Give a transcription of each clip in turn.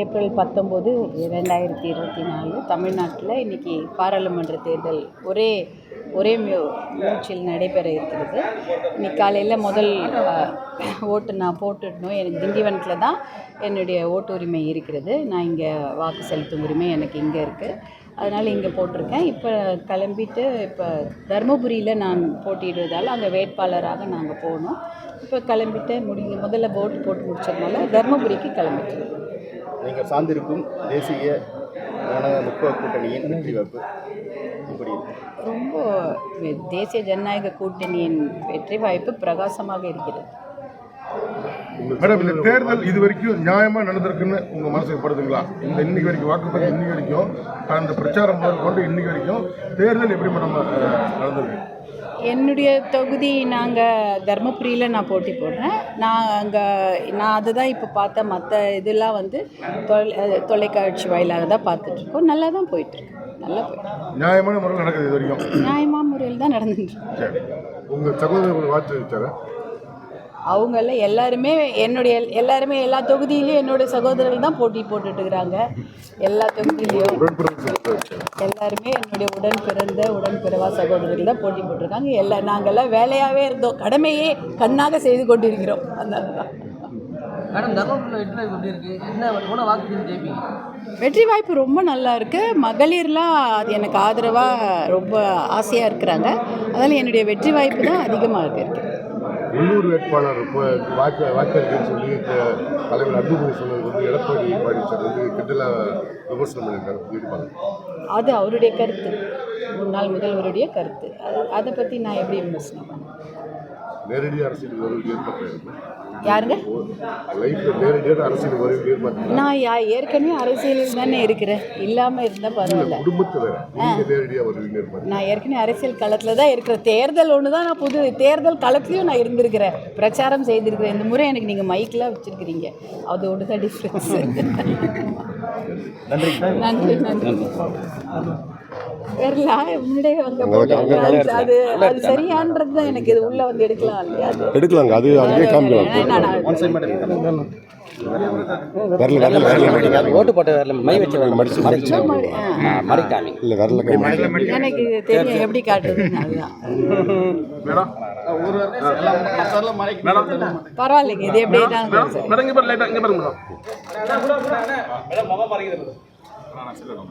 April பத்தொம்போது ரெண்டாயிரத்தி இருபத்தி நாலு தமிழ்நாட்டில் இன்றைக்கி பாராளுமன்ற தேர்தல் ஒரே ஒரே மூச்சில் நடைபெற இருக்கிறது. இன்னைக்கு காலையில் முதல் ஓட்டு நான் போட்டுடணும். எனக்கு திண்டிவனத்தில் தான் என்னுடைய ஓட்டு உரிமை இருக்கிறது. நான் இங்கே வாக்கு செலுத்தும் உரிமை எனக்கு இங்கே இருக்குது அதனால் இங்கே போட்டிருக்கேன். இப்போ கிளம்பிட்டு இப்போ தருமபுரியில் நான் போட்டியிடுவதால் அங்கே வேட்பாளராக நாங்கள் போகணும் இப்போ கிளம்பிட்டு முடிஞ்சு முதல்ல ஓட்டு போட்டு முடிச்சதுனால தருமபுரிக்கு கிளம்பிட்டேன் நீங்கள் சார்ந்திருக்கும் தேசிய முற்போக்கு கூட்டணியின் வெற்றி வாய்ப்பு இப்படி. ரொம்ப தேசிய ஜனநாயக கூட்டணியின் வெற்றி வாய்ப்பு பிரகாசமாக இருக்கிறது. மேடம் இந்த தேர்தல் இது வரைக்கும் நியாயமா நடந்திருக்குன்னு உங்க மனசுக்கு படுதுங்களா? இந்த இன்னைக்கு வரைக்கும் வாக்குப்பதிவு இன்னைக்கு வரைக்கும் அந்த பிரச்சாரம் முதல் கொண்டு இன்னைக்கு வரைக்கும் தேர்தல் எப்படி மேடம் நடந்திருக்கு என்னுடைய தொகுதி நாங்கள் தருமபுரியில் நான் போட்டி போடுறேன். நான் அங்கே நான் அதை தான் இப்போ பார்த்தேன் மற்ற இதெல்லாம் வந்து தொலை தொலைக்காட்சி வாயிலாக தான் பார்த்துட்ருக்கோம். நல்லா தான் போயிட்டுருக்கு நல்லா போயிட்டு நியாயமான முறையில் நடக்குது இது வரைக்கும். நியாயமான முறையில் தான் நடந்துட்டு சரி. உங்க சகோதரர் உங்களுக்கு வாழ்த்து வச்சாரு அவங்கள எல்லாருமே என்னுடைய எல்- எல்லாருமே எல்லா தொகுதியிலையும் என்னுடைய சகோதரர்கள் தான் போட்டி போட்டுட்டு இருக்கிறாங்க எல்லா தொகுதியிலையும் எல்லாருமே என்னுடைய உடன் பிறந்த உடன் பிறவா சகோதரர்கள் தான் போட்டி போட்டிருக்காங்க. எல்லா நாங்கள்லாம் வேலையாகவே இருந்தோம். கடமையே கண்ணாக செய்து கொண்டிருக்கிறோம். தான் மேடம் தர்மபுரியில் வெற்றி வாய்ப்பு எப்படி இருக்கு? என்ன எவ்வளோ வாக்கு ஜெயிப்பீங்க? வெற்றி வாய்ப்பு ரொம்ப நல்லா இருக்குது மகளிர்லாம் அது எனக்கு ஆதரவாக ரொம்ப ஆசையாக இருக்கிறாங்க. அதனால் என்னுடைய வெற்றி வாய்ப்பு தான் அதிகமாக இருக்குது உள்ளூர் வேட்பாளர் வாக்கு வாக்களிக்கன்னு சொல்லி தலைவர் அன்புமணி சொன்னது வந்து எடப்பாடி பழனிசாமி வந்து கிண்டலாக விமர்சனம் பண்ணியிருக்காரு. ஈடுபாடு அது அவருடைய கருத்து. முன்னாள் முதல்வருடைய கருத்து. அது பற்றி நான் எப்படி விமர்சனம் பண்ணேன் நேரடி அரசியல் வருவது ஏற்பட்டிருக்கு யாருங்க? நான் யா ஏற்கனவே அரசியலில் தானே இருக்கிறேன். இல்லாமல் இருந்தால் பரவாயில்ல. நான் ஏற்கனவே அரசியல் களத்தில் தான் இருக்கிறேன். தேர்தல் ஒன்று தான் நான் புது தேர்தல் களத்துலையும் நான் இருந்திருக்கிறேன். பிரச்சாரம் செய்திருக்கிறேன். இந்த முறை எனக்கு நீங்கள் மைக்கெலாம் வச்சுருக்கிறீங்க. அது ஒன்று தான் டிஃப்ரென்ஸ் நன்றி. நன்றி. முன்னாடியே வந்து அது அது சரியான்றது தான் எனக்கு இது உள்ளே வந்து எடுக்கலாம் இல்லையா அது எடுக்கலாங்க அது அங்கேயே காமிக்கலாம் வரல வரல வரல ஓட்டு போட்ட வரல மை வச்ச வரல மடிச்சு மடிச்சு ஆ. மறைக்காமி இல்லை வரல எனக்கு தெரியும் எப்படி காட்டுறதுன்னு அதுதான் பரவாயில்லைங்க இது எப்படி தான் சரி. மேடம் இங்கே பாரு லைட்டாக இங்கே பாருங்க மேடம் மேடம்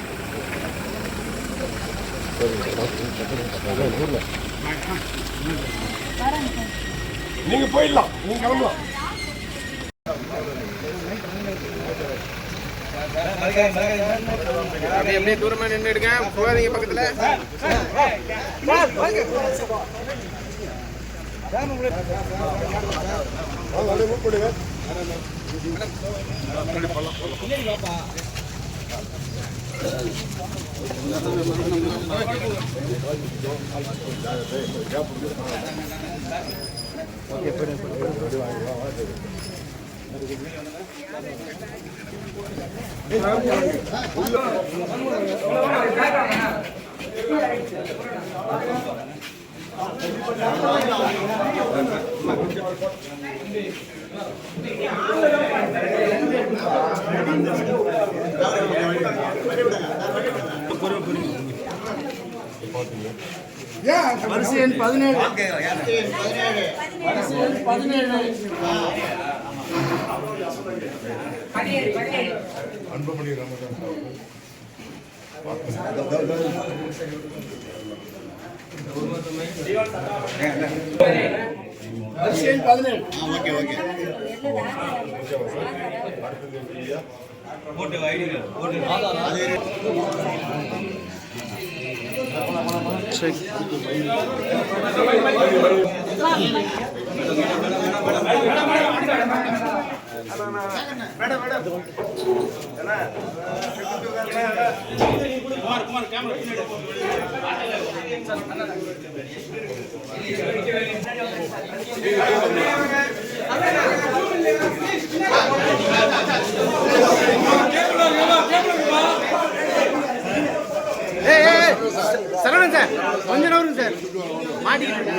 நீங்க போயிடலாம். நீங்க கிளம்பலாம். அப்படியே அப்படியே தூரமாக நின்றுடுங்க போகாதீங்க பக்கத்தில். ஆ வரிசை எண் பதினேழு. வரிசை பதினேழு. பதினேழு பதினேழு ஓகே ஓகே போட்டு போட்டு check madam madam Kumar Kumar camera Saravanan sir கொஞ்ச நேரம் சார். மாட்டிக்கிட்டு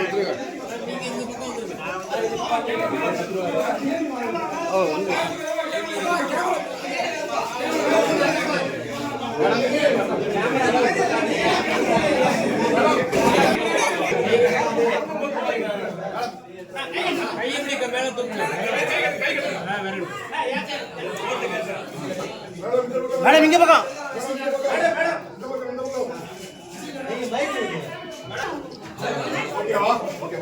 மேடம் இங்க பக்கம் ஓகேவா? ஓகே.